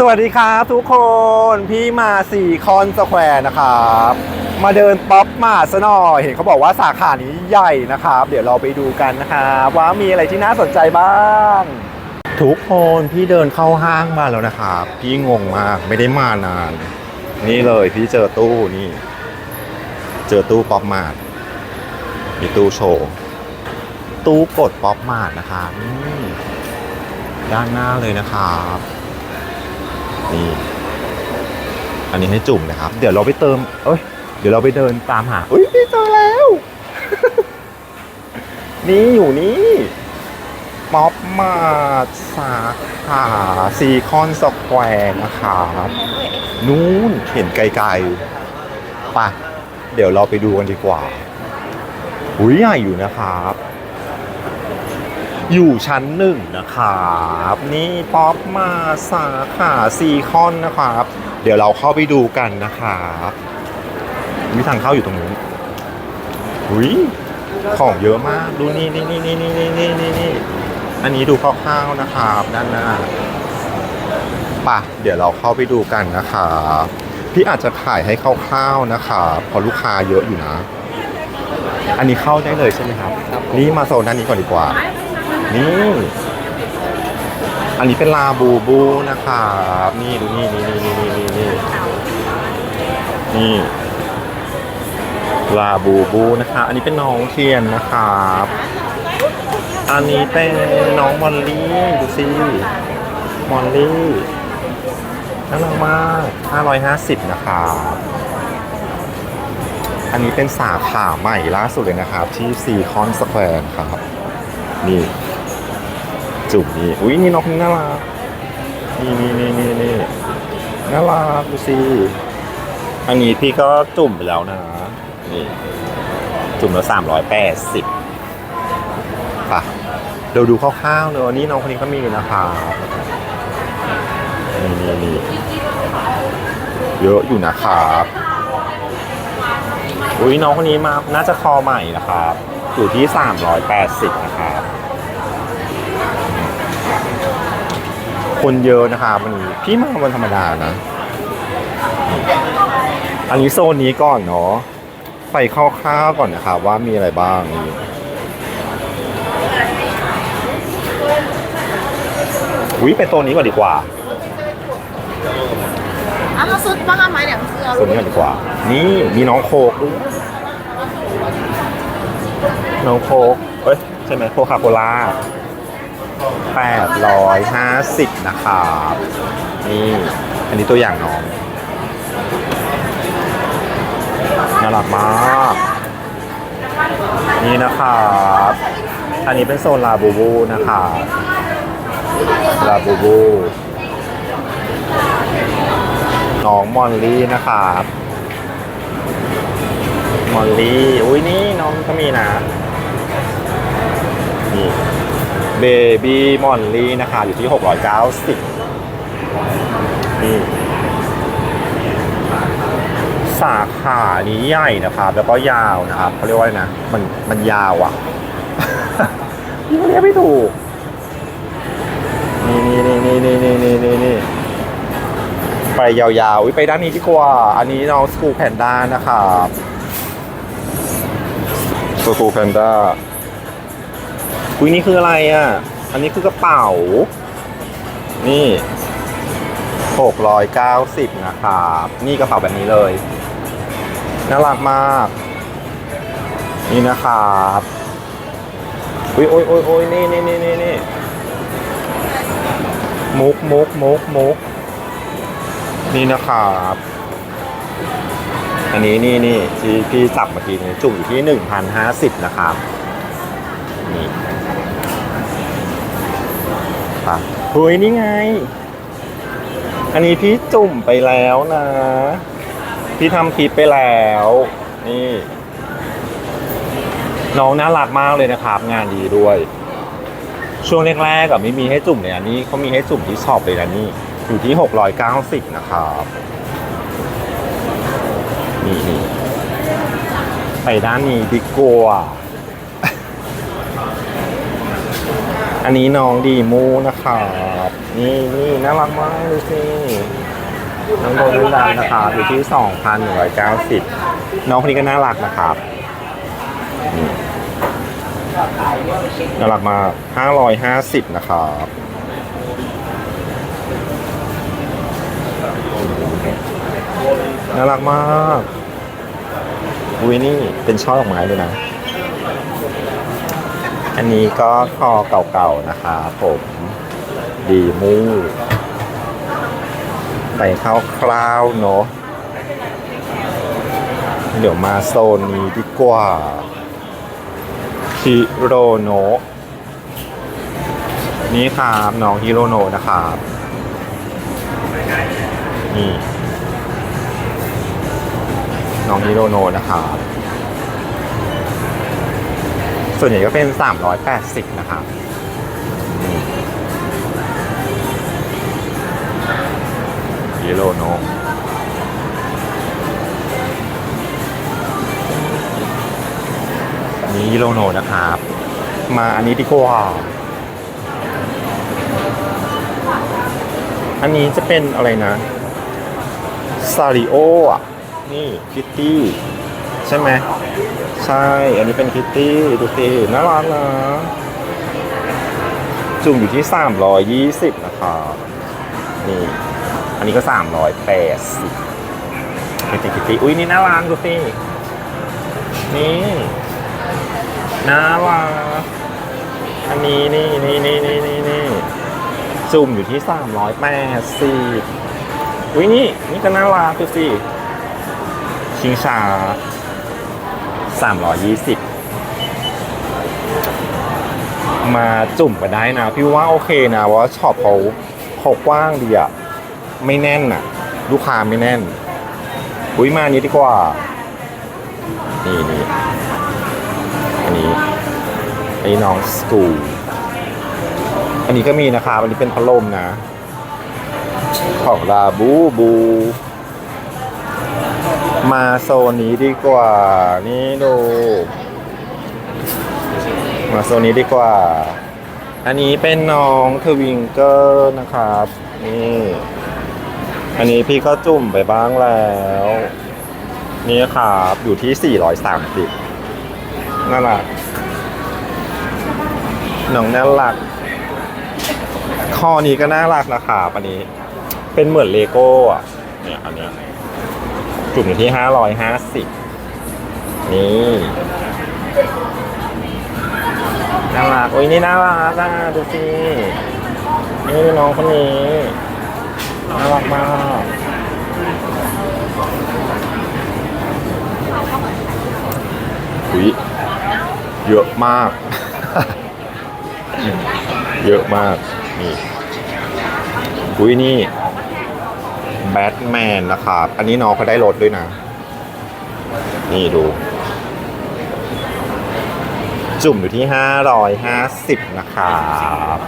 สวัสดีครับทุกคนพี่มาสี่คอนสแควร์นะครับมาเดินป๊อปมาซะหน่อยเห็นเขาบอกว่าสาขานี้ใหญ่นะครับ เดี๋ยวเราไปดูกันนะครับว่ามีอะไรที่น่าสนใจบ้าง ทุกคนพี่เดินเข้าห้างมาแล้วนะครับพี่งงมากไม่ได้มานาน นี่เลยพี่เจอตู้นี่ เจอตู้ป๊อปมาร์ทมีตู้โชว์ตู้กดป๊อปมาร์ทนะครับนี่ด้านหน้าเลยนะครับ นี่ อันนี้ให้จุ่มนะครับ เดี๋ยวเราไปเติม เอ้ย เดี๋ยวเราไปเดินตามหาอุ้ยเจอแล้ว นี่อยู่นี่ป๊อปมาสาขาซีคอนสแควร์นะครับนู้นเห็นไกลๆไปะเดี๋ยวเราไปดูกันดีกว่าอุ้ยใหญ่อยู่นะครับ อยู่ชั้นหนึ่งนะครับนี่ป๊อปมาสาขาซีคอนนะครับ เดี๋ยวเราเข้าไปดูกันนะครับมีทางเข้าอยู่ตรงนู้นหุยของเยอะมากดูนี่นี่นี่นี่นี่นี่นี่นี่นี่อันนี้ดูคร่าวๆนะครับด้านหน้าปะเดี๋ยวเราเข้าไปดูกันนะครับพี่อาจจะถ่ายให้คร่าวๆนะครับเพราะลูกค้าเยอะอยู่นะ อันนี้เข้าได้เลยใช่ไหมครับ นี่มาโซนด้านนี้ก่อนดีกว่า นี่ อันนี้เป็นลาบูบูนะครับนี่ดูนี่นี่นี่นี่นี่นี่นี่ลาบูบูนะครับอันนี้เป็นน้องเทียนนะครับอันนี้เป็นน้องมอลลี่ดูสิมอลลี่น่ารักมาก550 นะครับอันนี้เป็นสาขาใหม่ล่าสุดเลยนะครับ ที่ซีคอนสแควร์ครับ นี่ จุ่มนี่อุ้ยนี่น้องคนนี้น่ารักนี่นี่นี่นี่นี่น่ารักดูสิอันนี้พี่ก็จุ่มไปแล้วนะนี่จุ่มละสามร้อยแปดสิบป่ะเดี๋ยวดูคร่าวๆเนอะนี่น้องคนนี้ก็มีนะครับนี่นี่นี่เยอะอยู่นะครับอุ้ยน้องคนนี้มาน่าจะคอใหม่นะครับ อยู่ที่ 380 นะครับ คนเยอะนะคะวันนี้พี่มาวันธรรมดานะ อันนี้โซนนี้ก่อนเนาะไปคข้าวๆก่อนนะคะว่ามีอะไรบ้างอุ้ยไปโซนนี้ก่อนดีกว่าเอามาซุดบ้างไหมเนี่ยคืออโซนนี้ก่อนดีกว่า นี่มีน้องโคกน้องโคกเอ้ยใช่ไหมโคคาโคล่า 850 นะครับนี่อันนี้ตัวอย่างน้องน่ารักมาก นี่นะครับอันนี้เป็นโซนลาบูบูนะครับลาบูบูน้องมอลลี่นะครับมอลลี่ อุ้ยนี่น้องก็มีนะนี่ เบบี้มอลลี่นะคะอยู่ที่ 690นี่สาขานี้ใหญ่นะครับ แล้วก็ยาวนะครับเขาเรียกว่าอะไรนะ มันมันยาวอะพี่เขาเรียกไม่ถูก นี่นี่นี่นี่นี่นี่นี่นี่นี่ไปยาวๆไปด้านนี้ดีกว่า อันนี้น้องสกูแพนด้านะครับสกูแพนด้า อุ้ยนี่คืออะไรอะ อันนี้คือกระเป๋า นี่690นะครับนี่กระเป๋าแบบนี้เลย น่ารักมาก นี่นะครับอุ้ยโอ้ยโอ้ยโอ้ยนี่นี่นี่นี่นี่มุกมุกมุกมุกนี่นะครับอันนี้นี่นี่ที่พี่จับเมื่อกี้นี้จุ่มอยู่ที่หนึ่งพันห้าสิบนะครับนี่ะเฮ้ยนี่ไง อันนี้พี่จุ่มไปแล้วนะ พี่ทำคลิปไปแล้ว นี่ น้องน่ารักมากเลยนะครับ งานดีด้วย ช่วงแรกๆกับไม่มีให้จุ่มเลยอันนี้เขามีให้จุ่มที่ช็อปเลยนะนี่ อยู่ที่ 690 นะครับ นี่นี่ไปด้านนี้ดีกว่า อันนี้น้องดีมูนะครับ นี่นี่น่ารักมากดูสิน้องโดนดันนะครับอยู่ที่ 2,190 น้องคนนี้ก็น่ารักนะครับน่ารักมาก550 นะครับน่ารักมากอุ้ยนี่เป็นช่อดอกไม้ด้วยนะ อันนี้ก็คอเก่าๆนะคะผมดีมูไปคราวเนาะเดี๋ยวมาโซนนี้ดีกว่าฮิโรโนะนี่ครับน้องฮิโรโนะนะครับนี่น้องฮิโรโนะนะครับ ส่วนใหญ่ก็เป็น 380 นะครับนี่ฮิโรโนนี่ฮิโรโนนะครับ มาอันนี้ดีกว่าอันนี้จะเป็นอะไรนะซาริโออะ นี่คิตตี้ ใช่ไหม ใช่ อันนี้เป็นคิตตี้ดูสิน่ารักนะ จุ่มอยู่ที่ 320 นะครับนี่ อันนี้ก็ 380คิตตี้คิตตี้อุ้ยนี่น่ารักดูสินี่น่ารักอันนี้นี่นี่นี่นี่นี่นี่จุ่มอยู่ที่ 380อุ้ยนี่ นี่ก็น่ารักดูสิชิงชา 320 มาจุ่มไปได้นะ พี่ว่าโอเคนะว่าช็อปเขาเขากว้างดีอะไม่แน่นอะลูกค้าไม่แน่น อุ้ยมานี้ดีกว่า นี่นี่อันนี้อันนี้น้องสกูอันนี้ก็มีนะครับอันนี้เป็นพัดลมนะ ของลาบูบู มาโซนนี้ดีกว่า นี่ดู มาโซนนี้ดีกว่า อันนี้เป็นน้องทวิงเกอร์นะครับ นี่ อันนี้พี่ก็จุ่มไปบ้างแล้ว นี่ครับ อยู่ที่ 430น่ารักน้องน่ารักคอนี้ก็น่ารักนะครับอันนี้ เป็นเหมือนเลโก้อะเนี่ยอันเนี้ย จุ่มอยู่ที่ห้าร้อยห้าสิบนี่ น่ารักโอ้ยนี่น่ารักอะดูสิ นี่น้องคนนี้ น่ารักมากอุ้ยเยอะมาก เยอะมาก นี่อุ้ยนี่ แบทแมนนะครับ อันนี้น้องเขาได้รถด้วยนะ นี่ดู จุ่มอยู่ที่ 550 นะครับ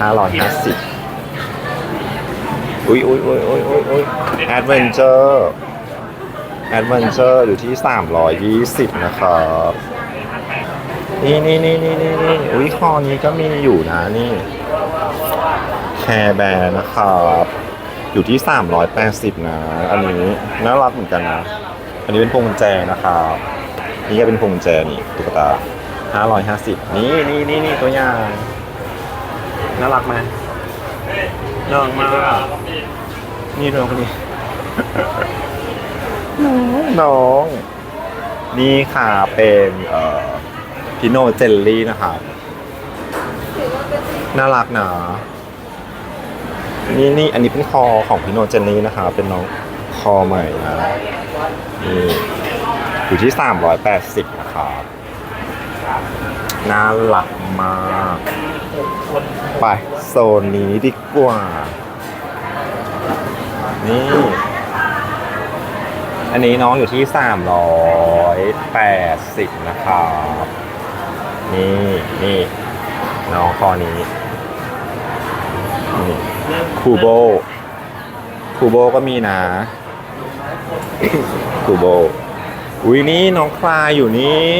550 อุ้ยอุ้ยอุ้ยอุ้ยอุ้ยอุ้ยแอดเวนเจอร์แอดเวนเจอร์อยู่ที่ 320 นะครับนี่นี่นี่นี่นี่นี่อุ้ยคอนี้ก็มีอยู่นะนี่แคร์แบร์นะครับ อยู่ที่ 380 นะ อันนี้น่ารักเหมือนกันนะ อันนี้เป็นพวงกุญแจนะครับนี่ก็เป็นพวงกุญแจนี่ตุ๊กตา 550 นี่นี่นี่นี่ตัวอย่างน่ารักไหมน่ารักมากนี่น้องคนนี้น้องน้องนี่ค่ะเป็นเอ่อพิโนเจลลี่นะครับน่ารักนะ นี่นี่อันนี้เป็นคอของพิโนเจนนี่นะคะ เป็นน้องคอใหม่นะนี่อยู่ที่ 380 นะครับน่ารักมาก ไปโซนนี้ดีกว่า นี่ อันนี้น้องอยู่ที่ 380 นะครับ นี่นี่น้องคอนี้ คูโบคูโบก็มีนะคูโบอุ้ยนี่น้องคลายอยู่นี่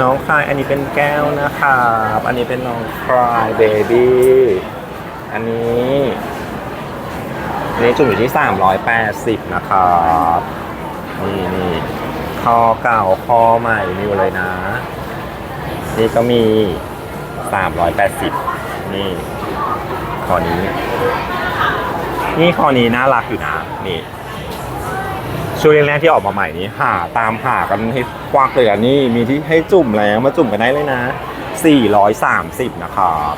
น้องคลายอันนี้เป็นแก้วนะครับอันนี้เป็นน้องคลายเบบี้อันนี้อันนี้จุ่มอยู่ที่380นะครับนี่นี่คอเก่าคอใหม่มีอยู่เลยนะ นี่ก็มี380นี่ คอนี้ นี่คอนี้น่ารักอยู่นะ นี่ช่วงแรกๆที่ออกมาใหม่นี้หาตามหากันให้ควักเลยอะนี่มีที่ให้จุ่มแล้วมาจุ่มกันได้เลยนะ 430 นะครับ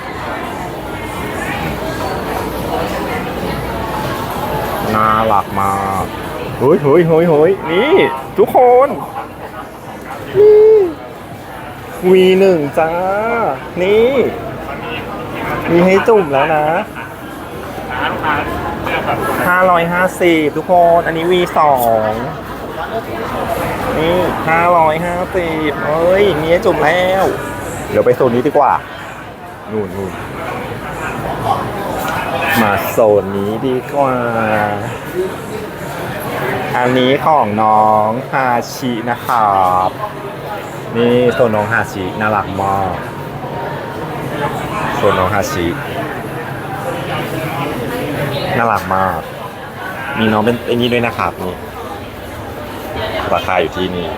น่ารักมากเฮ้ยเฮ้ยเฮ้ยเฮ้ยนี่ ทุกคนนี่วีหนึ่งจ้า นี่ มีให้จุ่มแล้วนะ550ทุกคน อันนี้ V2 นี่550เฮ้ย มีให้จุ่มแล้ว เดี๋ยวไปโซนนี้ดีกว่า นู่นนู่นมาโซนนี้ดีกว่า อันนี้ของน้องฮาชินะครับ นี่โซนน้องฮาชิน่ารักมาก โซนน้องฮาชิ น่ารักมาก มีน้องเป็นไอ้นี่ด้วยนะครับนี่ ราคาอยู่ที่นี่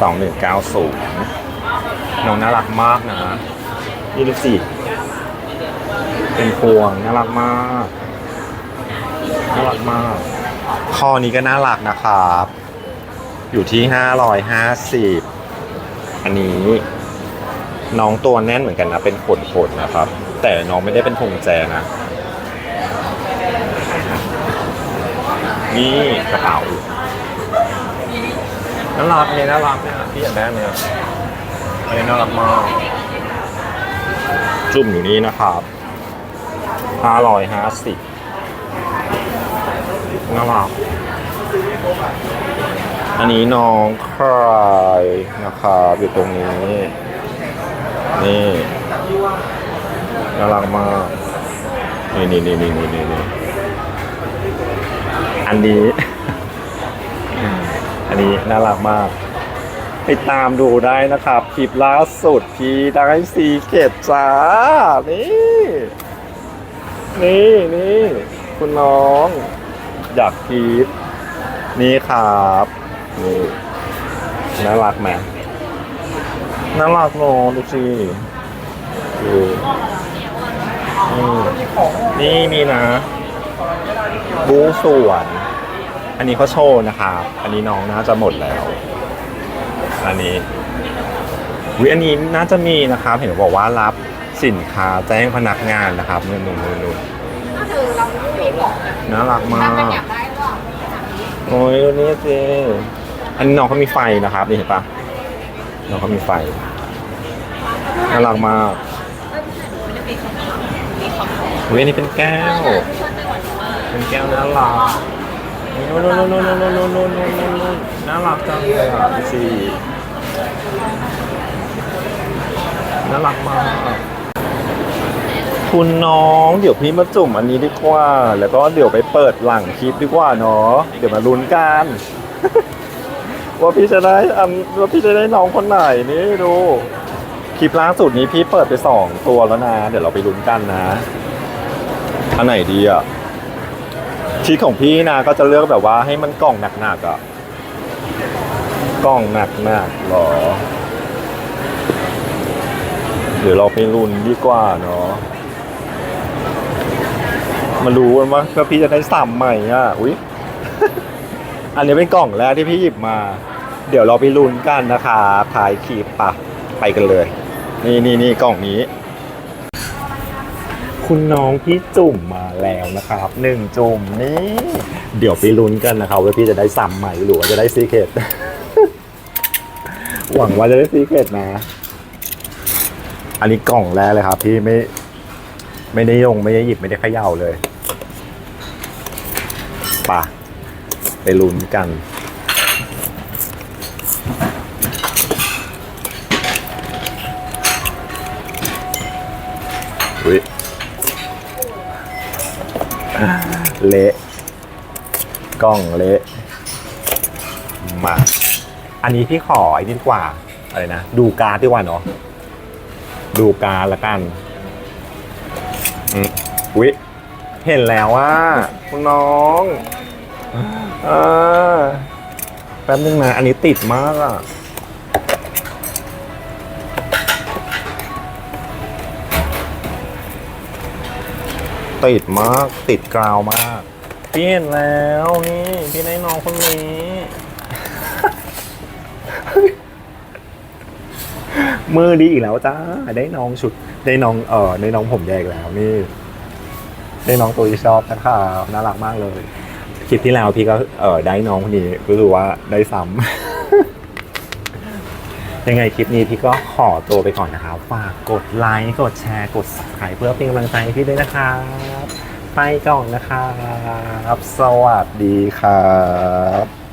สองหนึ่งเก้าศูนย์น้องน่ารักมากนะนี่ดูสิ เป็นพวงน่ารักมาก น่ารักมากคอนี้ก็น่ารักนะครับ อยู่ที่ห้าร้อยห้าสิบอันนี้ น้องตัวแน่นเหมือนกันนะ เป็นขนๆนะครับ แต่น้องไม่ได้เป็นพวงแจนะ นี่กระเป๋าน่ารักเนี่ยน่ารักเนี่ยพี่อยากได้เนี่ยอันนี้น่ารักมากจุ่มอยู่นี่นะครับห้าร้อยห้าสิบน่ารักอันนี้น้องใครนะครับอยู่ตรงนี้ นี่น่ารักมากนี่นี่นี่นี่นี่นี่นี่อันนี้ อันนี้น่ารักมากติดตามดูได้นะครับ คลิปล่าสุดพี่ได้ซีเกตจ้า นี่ นี่นี่คุณน้อง อยากคลิปนี่ครับ นี่น่ารักไหม น่ารักโนอะดูสิดูนี่ นี่มีนะ บูส่วน อันนี้เขาโชว์นะครับอันนี้น้องน่าจะหมดแล้ว อันนี้วิอันนี้น่าจะมีนะครับเห็นบอกว่ารับสินค้าแจ้งพนักงานนะครับนู่นนู่นนู่นนู่นก็คือเราไม่มีบอกน่ารักมาถ้ามันก อยากได้ก็ โอ้ยดูนี่สิอันนี้น้องเขามีไฟนะครับนี่เห็นปะ น้องเขามีไฟน่ารักมากเว้ยนี่เป็นแก้ว เป็นแก้วน่ารักนี่นู่นนู่นโน่นนู่นนู่นนู่นนู่นนู่นนู่นน่ารักจังเลยอะสิน่ารักมาก คุณน้องเดี๋ยวพี่มาจุ่มอันนี้ดีกว่า แล้วก็เดี๋ยวไปเปิดหลังคลิปดีกว่าเนาะเดี๋ยวมาลุ้นกัน ว่าพี่จะได้อันว่าพี่จะได้น้องคนไหนนี่ดู คลิปล่าสุดนี้พี่เปิดไปสองตัวแล้วนะ เดี๋ยวเราไปลุ้นกันนะ อันไหนดีอะชีทของพี่นะก็จะเลือกแบบว่าให้มันกล่องหนักๆอะกล่องหนักๆหรอ เดี๋ยวเราไปลุ้นดีกว่าเนาะมารู้กันว่าพี่จะได้ซ้ำใหม่อะ อุ๊ย อันนี้เป็นกล่องแรกที่พี่หยิบมา เดี๋ยวเราไปลุ้นกันนะคะถ่ายคลิปปะไปกันเลย นี่นี่นี่กล่องนี้ คุณน้องพี่จุ่มมาแล้วนะครับหนึ่งจุ่มนี่เดี๋ยวไปลุ้นกันนะครับว่าพี่จะได้ซ้ำใหม่หรือว่าจะได้ซีเคตหวังว่าจะได้ซีเคตนะ อันนี้กล่องแรกเลยครับ พี่ไม่ ไม่ได้ยงไม่ได้หยิบไม่ได้เขย่าเลยไป่ะ ไปลุ้นกัน อุ้ยเละกล้องเละมา อันนี้พี่ขอไอ้นี่ดีกว่า อะไรนะ ดูการดดีกว่าเนาะดูการดละกันอืมอุ๊ยเห็นแล้วว่าคุณน้อง เออแป๊บนึงนะ อันนี้ติดมากอะ ติดมาก ติดกราวมากพี่เห็นแล้วนี่ พี่ได้น้องคนนี้ มือดีอีกแล้วจ้า ได้น้องชุด ได้น้องเออได้น้องผมแยกแล้วนี่ ได้น้องตัวที่ชอบนะครับน่ารักมากเลย คลิปที่แล้วพี่ก็เออได้น้องคนนี้ก็คือว่าได้ซ้ำ ยังไงคลิปนี้พี่ก็ขอตัวไปก่อนนะครับฝากกดไลค์กดแชร์กด subscribe เพื่อเป็นกำลังใจให้พี่ด้วยนะครับไปก่อนนะครับ สวัสดีครับ